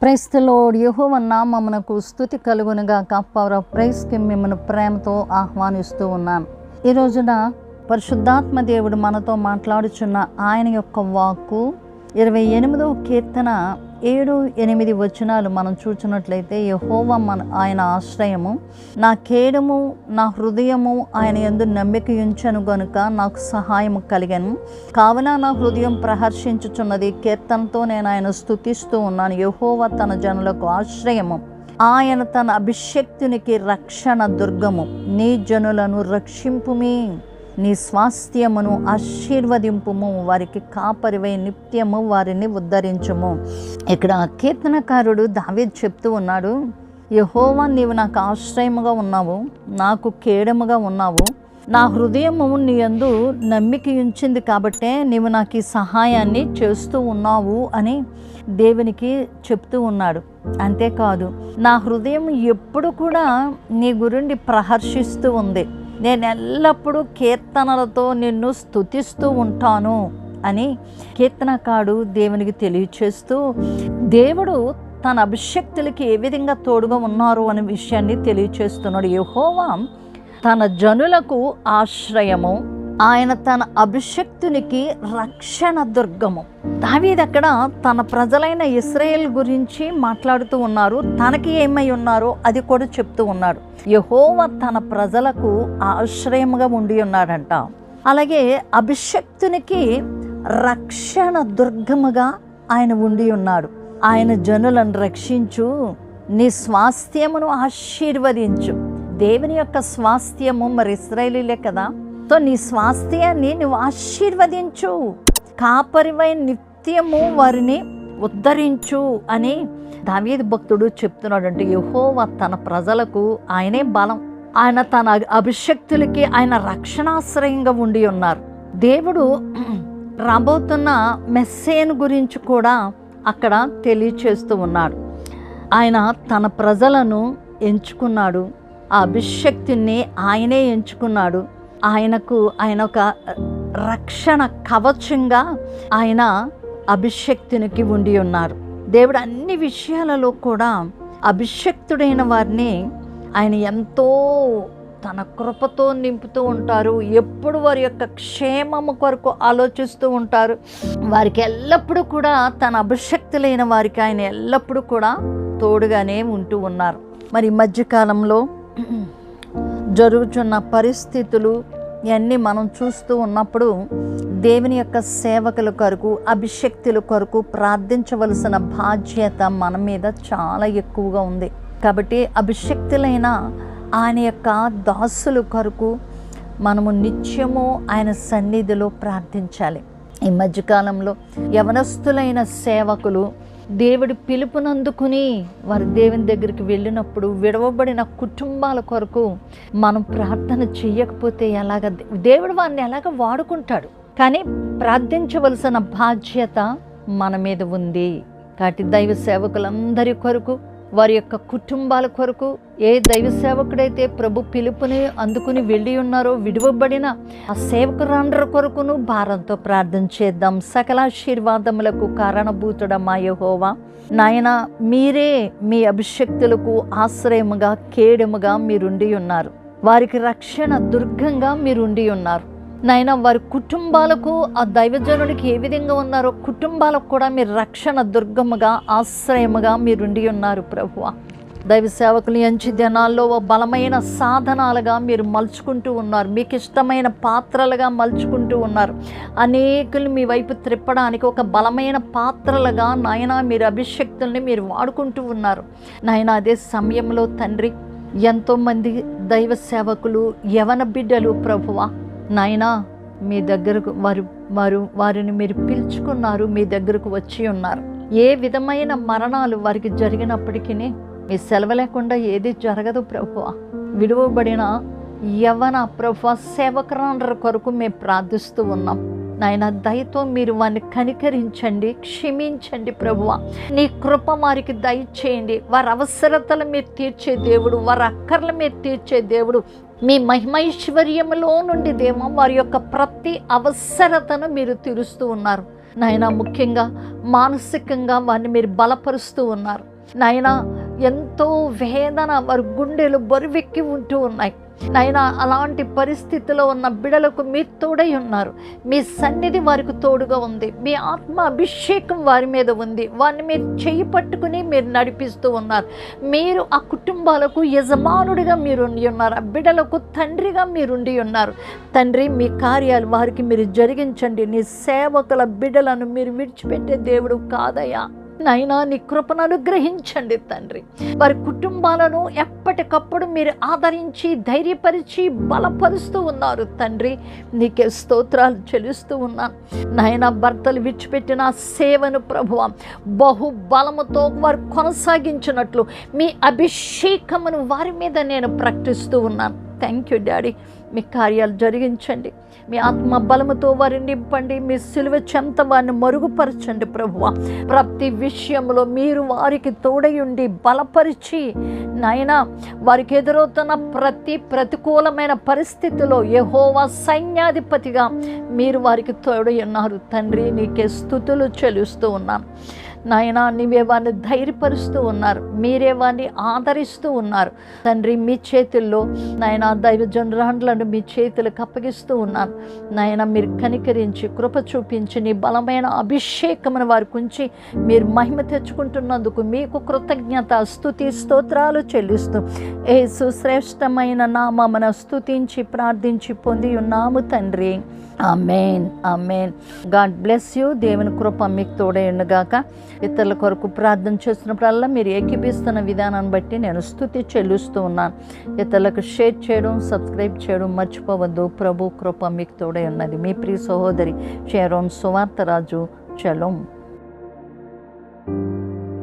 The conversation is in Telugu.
ప్రైస్తలో యహోవ నామమునకు స్థుతి కలుగునుగా పవర్ ప్రైస్కి మిమ్మల్ని ప్రేమతో ఆహ్వానిస్తూ ఉన్నాను ఈ రోజున పరిశుద్ధాత్మ దేవుడు మనతో మాట్లాడుచున్న ఆయన యొక్క వాక్కు ఇరవై ఎనిమిదవ కీర్తన ఏడు ఎనిమిది వచనాలు మనం చూచినట్లయితే యహోవ మన ఆయన ఆశ్రయము. నా కేడము నా హృదయము ఆయన ఎందు నమ్మిక ఉంచను గనుక నాకు సహాయము కలిగాను. కావున నా హృదయం ప్రహర్షించుచున్నది కీర్తనతో నేను ఆయన స్థుతిస్తూ ఉన్నాను. యహోవ తన జనులకు ఆశ్రయము. ఆయన తన అభిషక్తునికి రక్షణ దుర్గము. నీ జనులను రక్షింపుమి. నీ స్వాస్థ్యమును ఆశీర్వదింపుము వారికి కాపరివై నిత్యము వారిని ఉద్ధరించుము. ఇక్కడ కీర్తనకారుడు దావేద్ చెప్తూ ఉన్నాడు యహోవా నీవు నాకు ఆశ్రయముగా ఉన్నావు నాకు కేడముగా ఉన్నావు. నా హృదయము నీ యందు నమ్మిక ఉంచింది కాబట్టే నీవు నాకు ఈ సహాయాన్ని చేస్తూ ఉన్నావు అని దేవునికి చెప్తూ ఉన్నాడు. అంతేకాదు నా హృదయం ఎప్పుడు కూడా నీ గురుండి ప్రహర్షిస్తూ ఉంది. నేను ఎల్లప్పుడూ కీర్తనలతో నిన్ను స్తుతిస్తూ ఉంటాను అని కీర్తనకాడు దేవునికి తెలియచేస్తూ దేవుడు తన అభిషక్తులకి ఏ విధంగా తోడుగా ఉన్నారు? అనే విషయాన్ని తెలియచేస్తున్నాడు. యహోవా తన జనులకు ఆశ్రయము ఆయన తన అభిషక్తునికి రక్షణ దుర్గము. దావీద్ అక్కడ తన ప్రజలైన ఇస్రాయేల్ గురించి మాట్లాడుతూ ఉన్నారు. తనకి ఏమై ఉన్నారో అది కూడా చెప్తూ ఉన్నాడు. యహోవ తన ప్రజలకు ఆశ్రయముగా ఉండి ఉన్నాడంట. అలాగే అభిషక్తునికి రక్షణ దుర్గముగా ఆయన ఉండి ఉన్నాడు. ఆయన జనులను రక్షించు నీ స్వాస్థ్యమును ఆశీర్వదించు. దేవుని యొక్క స్వాస్థ్యము మరి ఇస్రాయేలీలే కదా? తో నీ స్వాస్థ్యాన్ని నువ్వు ఆశీర్వదించు. కాపరివై నిత్యము వారిని ఉద్ధరించు అని దావేది భక్తుడు చెప్తున్నాడు అంటే యహోవ తన ప్రజలకు ఆయనే బలం. ఆయన తన అభిషక్తులకి ఆయన రక్షణాశ్రయంగా ఉండి ఉన్నారు. దేవుడు రాబోతున్న మెస్సేన్ గురించి కూడా అక్కడ తెలియచేస్తూ ఉన్నాడు. ఆయన తన ప్రజలను ఎంచుకున్నాడు. ఆ అభిషక్తుని ఆయనే ఎంచుకున్నాడు. ఆయనకు ఆయన ఒక రక్షణ కవచంగా ఆయన అభిషక్తునికి ఉండి ఉన్నారు. దేవుడు అన్ని విషయాలలో కూడా అభిషక్తుడైన వారిని ఆయన ఎంతో తన కృపతో నింపుతూ ఉంటారు. ఎప్పుడు వారి యొక్క క్షేమము కొరకు ఆలోచిస్తూ ఉంటారు. వారికి ఎల్లప్పుడూ కూడా తన అభిషక్తులైన వారికి ఆయన ఎల్లప్పుడూ కూడా తోడుగానే ఉంటూ ఉన్నారు. మరి ఈ మధ్యకాలంలో జరుగుతున్న పరిస్థితులు ఇవన్నీ మనం చూస్తూ ఉన్నప్పుడు దేవుని యొక్క సేవకుల కొరకు అభిషక్తుల కొరకు ప్రార్థించవలసిన బాధ్యత మన మీద చాలా ఎక్కువగా ఉంది. కాబట్టి అభిషక్తులైన ఆయన యొక్క దాసుల కొరకు మనము నిత్యము ఆయన సన్నిధిలో ప్రార్థించాలి. ఈ మధ్యకాలంలో యవనస్తులైన సేవకులు దేవుడి పిలుపునందుకుని వారి దేవుని దగ్గరికి వెళ్ళినప్పుడు విడవబడిన కుటుంబాల కొరకు మనం ప్రార్థన చెయ్యకపోతే ఎలాగ దేవుడు వారిని ఎలాగ వాడుకుంటాడు? కానీ ప్రార్థించవలసిన బాధ్యత మన మీద ఉంది. కాబట్టి దైవ సేవకులందరి కొరకు వారి యొక్క కుటుంబాల కొరకు ఏ దైవ సేవకుడైతే ప్రభు పిలుపుని అందుకుని వెళ్ళి ఉన్నారో విడువబడిన ఆ సేవకురాండ్ర కొరకును భారంతో ప్రార్థన చేద్దాం. సకలాశీర్వాదములకు కారణభూతుడ మాయహోవా నాయన మీరే మీ అభిషక్తులకు ఆశ్రయముగా కేడముగా మీరుండి ఉన్నారు. వారికి రక్షణ దుర్గంగా మీరుండి ఉన్నారు. నాయన వారి కుటుంబాలకు ఆ దైవజనుడికి ఏ విధంగా ఉన్నారో కుటుంబాలకు కూడా మీరు రక్షణ దుర్గముగా ఆశ్రయముగా మీరుండి ఉన్నారు ప్రభువ. దైవ సేవకులు ఎంచి దినాల్లో ఓ బలమైన సాధనాలుగా మీరు మలుచుకుంటూ ఉన్నారు. మీకు ఇష్టమైన పాత్రలుగా మలుచుకుంటూ ఉన్నారు. అనేకులు మీ వైపు త్రిప్పడానికి ఒక బలమైన పాత్రలుగా నాయన మీరు అభిషక్తుల్ని మీరు వాడుకుంటూ ఉన్నారు. నాయన అదే సమయంలో తండ్రి ఎంతోమంది దైవ సేవకులు యవన బిడ్డలు ప్రభువా నాయనా మీ దగ్గరకు వారు వారు వారిని మీరు పిలుచుకున్నారు మీ దగ్గరకు వచ్చి ఉన్నారు. ఏ విధమైన మరణాలు వారికి జరిగినప్పటికీ మీ సెలవు లేకుండా ఏది జరగదు ప్రభు విడువబడిన యవన ప్రభు సేవకురాండ్ర కొరకు మేము ప్రార్థిస్తూ ఉన్నాం. నాయన దయతో మీరు వారిని కనికరించండి క్షమించండి ప్రభువ. నీ కృప వారికి దయచేయండి. వారి అవసరతలు మీరు తీర్చే దేవుడు వారి అక్కర్లు మీరు తీర్చే దేవుడు. మీ మహిమైశ్వర్యములో నుండి దేమో వారి యొక్క ప్రతి అవసరతను మీరు తీరుస్తూ ఉన్నారు. నాయన ముఖ్యంగా మానసికంగా వారిని మీరు బలపరుస్తూ ఉన్నారు. నాయన ఎంతో వేదన వారి గుండెలు బరువెక్కి ఉంటూ ఉన్నాయి. నాయన అలాంటి పరిస్థితిలో ఉన్న బిడలకు మీ తోడై ఉన్నారు. మీ సన్నిధి వారికి తోడుగా ఉంది. మీ ఆత్మ అభిషేకం వారి మీద ఉంది. వారిని మీరు చేయి పట్టుకుని మీరు నడిపిస్తూ ఉన్నారు. మీరు ఆ కుటుంబాలకు యజమానుడిగా మీరు ఉండి ఉన్నారు. ఆ బిడలకు తండ్రిగా మీరు ఉండి ఉన్నారు. తండ్రి మీ కార్యాలు వారికి మీరు జరిగించండి. నీ సేవకుల బిడలను మీరు విడిచిపెట్టే దేవుడు కాదయ్యా. నైనా నీ కృపను అనుగ్రహించండి తండ్రి. వారి కుటుంబాలను ఎప్పటికప్పుడు మీరు ఆదరించి ధైర్యపరిచి బలపరుస్తూ ఉన్నారు తండ్రి. నీకే స్తోత్రాలు చెల్లిస్తూ ఉన్నాను నాయన భర్తలు విడిచిపెట్టిన సేవను ప్రభువ బహు బలముతో వారు కొనసాగించినట్లు మీ అభిషేకమును వారి మీద నేను ప్రకటిస్తూ ఉన్నాను థ్యాంక్ యూ డాడీ మీ కార్యాలు జరిగించండి. మీ ఆత్మ బలముతో వారిని నింపండి. మీ సిలువ చెంత వారిని మరుగుపరచండి ప్రభువ. ప్రతి విషయంలో మీరు వారికి తోడయుండి బలపరిచి నాయన వారికి ఎదురవుతున్న ప్రతి ప్రతికూలమైన పరిస్థితిలో యహోవా సైన్యాధిపతిగా మీరు వారికి తోడై ఉన్నారు. తండ్రి నీకే స్థుతులు చెల్లిస్తూ ఉన్నాను నాయన నీవే వారిని ధైర్యపరుస్తూ ఉన్నారు. మీరే వారిని ఆదరిస్తూ ఉన్నారు. తండ్రి మీ చేతుల్లో నాయన దైవజనురాండ్లను మీ చేతులకు అప్పగిస్తూ ఉన్నాను నాయన మీరు కనికరించి కృప చూపించి నీ బలమైన అభిషేకమును వారికి ఉంచి మీరు మహిమ తెచ్చుకుంటున్నందుకు మీకు కృతజ్ఞత స్థుతి స్తోత్రాలు చెల్లిస్తూ ఏ సుశ్రేష్టమైన నామమున స్థుతించి ప్రార్థించి పొంది ఉన్నాము తండ్రి. Amen amen God bless you. దేవుని కృప మీకు తోడే గాక ఇతరుల కొరకు ప్రార్థన చేస్తున్నప్పుడల్లా మీరు ఏకీపిస్తున్న విధానాన్ని బట్టి నేను స్థుతి చెల్లిస్తూ ఉన్నాను. ఇతరులకు షేర్ చేయడం సబ్స్క్రైబ్ చేయడం మర్చిపోవద్దు. ప్రభు కృప మీకు తోడే ఉన్నది. మీ ప్రియ సహోదరి షేరోన్ సువార్తరాజు. చలం.